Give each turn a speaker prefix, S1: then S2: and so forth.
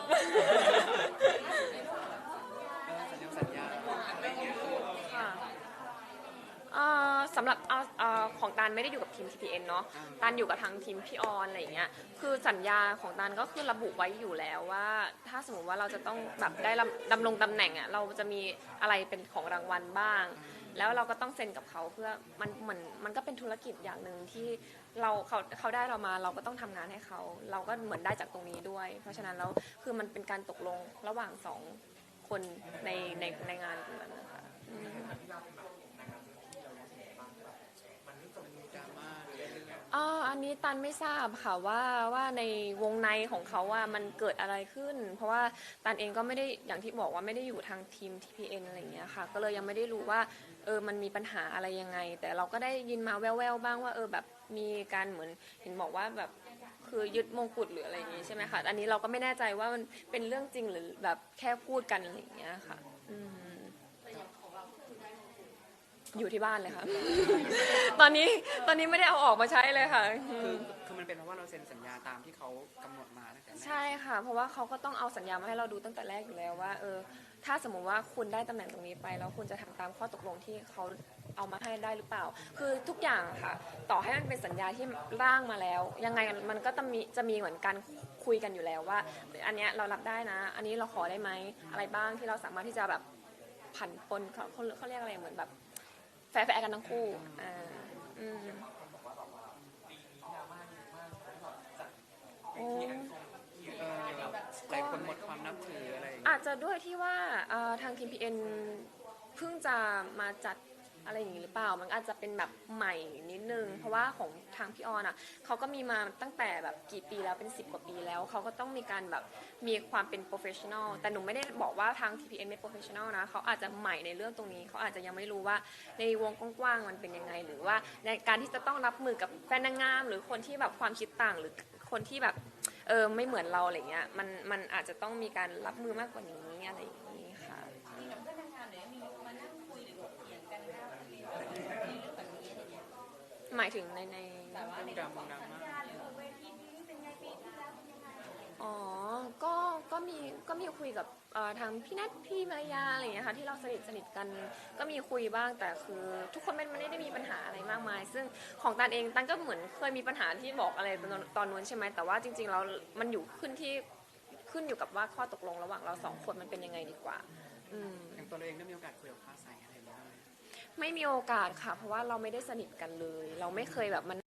S1: บสำหรับออของตานไม่ได้อยู่กับทีม TPN เนาะตานอยู่กับทางทีมพี่ออนอะไรอย่างเงี้ยคือสัญญาของตานก็คือระบุไว้อยู่แล้วว่า ถ้าสมมติว่าเราจะต้องแบบได้ดำรงตำแหน่งอะเราจะมีอะไรเป็นของรางวัลบ้าง แล้วเราก็ต้องเซ็นกับเขาเพื่อมันเหมือนมันก็เป็นธุรกิจอย่างหนึ่งที่เราเขาเขาได้เรามาเราก็ต้องทำงานให้เขา เราก็เหมือนได้จากตรงนี้ด้วย เพราะฉะนั้นแล้วคือมันเป็นการตกลงระหว่างสองคนในในในงานตรงนั้นนะคะอืม
S2: ดราม่าหรืออะไรเงี้ย
S1: อันนี้ตันไม่ทราบค่ะว่าว่าในวงในของเขาว่ามันเกิดอะไรขึ้น เพราะว่าตันเองก็ไม่ได้อย่างที่บอกว่าไม่ได้อยู่ทางทีม TPN อะไรอย่างเงี้ยค่ะ ก็เลยยังไม่ได้รู้ว่าเออมันมีปัญหาอะไรยังไง แต่เราก็ได้ยินมาแว่วๆบ้างว่าเออแบบมีการเหมือนเห็นบอกว่าแบบคือยึดมงกุฎหรืออะไรอย่างงี้ใช่ไหมคะอันนี้เราก็ไม่แน่ใจว่ามันเป็นเรื่องจริงหรือแบบแค่พูดกันอะไรอย่างเงี้ยค่ะ อืม อยู่ที่บ้านเลยค่ะ ตอนนี้ตอนนี้ไม่ได้เอาออกมาใช้เลยค่ะอื
S2: คือ
S1: ม
S2: คือมันเป็นเพราะว่าเราเซ็นสัญญาตามที่เขากำหนดมาตั้งแต่แรก
S1: ใช่ค่ะ เพราะว่าเขาก็ต้องเอาสัญญามาให้เราดูตั้งแต่แรกอยู่แล้วว่าเออถ้าสมมุติว่าคุณได้ตำแหน่งตรงนี้ไป แล้วคุณจะทำตามข้อตกลงที่เขาเอามาให้ได้หรือเปล่า คือทุกอย่างค่ะ ต่อให้มันเป็นสัญญาที่ร่างมาแล้ว ยังไงมันก็ต้องมีจะมีเหมือนการคุยกันอยู่แล้วว่า อันเนี้ยเรารับได้นะ อันนี้เราขอได้ไหมอะไรบ้างที่เราสามารถที่จะแบบผันปนเขาเขาเขาเรียกอะไรเหมือนแบบ แฟร์ๆกันทั้งคู่อ่าอืมโอ้
S2: เออหลายคนหมดความนับถืออะไรอย่างเงี้ย
S1: อาจจะด้วยที่ว่าเอ่อทางทีม PN เพิ่งจะมาจัด อะไรอย่างนี้หรือเปล่า มันอาจจะเป็นแบบใหม่นิดนึง เพราะว่าของทางพี่ออนอะเขาก็มีมาตั้งแต่แบบกี่ปีแล้วเป็น 10 กว่าปีแล้ว เขาก็ต้องมีการแบบมีความเป็นโปรเฟชชั่นอล แต่หนูไม่ได้บอกว่าทาง TPN ไม่โปรเฟชชั่นอลนะ เขาอาจจะใหม่ในเรื่องตรงนี้ เขาอาจจะยังไม่รู้ว่าในวงกว้างๆมันเป็นยังไง หรือว่าในการที่จะต้องรับมือกับแฟนนางงาม หรือคนที่แบบความคิดต่างหรือคนที่แบบเออไม่เหมือนเราอะไรเงี้ย มันมันอาจจะต้องมีการรับมือมากกว่านี้อะไรอย่างนี้ค่ะ
S3: มีกับเพื่อนทำงานหรือมีมานั่
S1: หมายถึงในใน
S3: แต่ว่าใน
S2: ด
S3: เรื่
S2: รา
S3: องข
S2: ม่า
S3: อง
S2: ดรา
S3: สัญ
S2: ม่า
S3: ญาหรือเวทีนี้เป็นไงปีที่แล้วเป็นยังไง
S1: อ๋อ ก็ ก็มี ก็มีคุยกับเอ่อทางพี่นัทพี่มารยาอะไรอย่างเงี้ยค่ะที่เราสนิทสนิทกัน ก็มีคุยบ้างแต่คือ ทุกคนมันไม่ได้มีปัญหาอะไรมากมาย ซึ่งของตันเองตันก็เหมือนเคยมีปัญหาที่บอกอะไรตอนตอนนู้นใช่ไหมแต่ว่าจริงๆแล้วมันอยู่ขึ้นที่ขึ้นอยู่กับว่าข้อตกลงระหว่างเราสองคนมันเป็นยังไงดีกว่า อืม
S2: อย่างตัวเราเองได้มีโอกาสคุยกับฟ้าใสอะไรอย่างเงี้ยไหม
S1: ไม่มีโอกาสค่ะ เพราะว่าเราไม่ได้สนิทกันเลย เราไม่เคยแบบมัน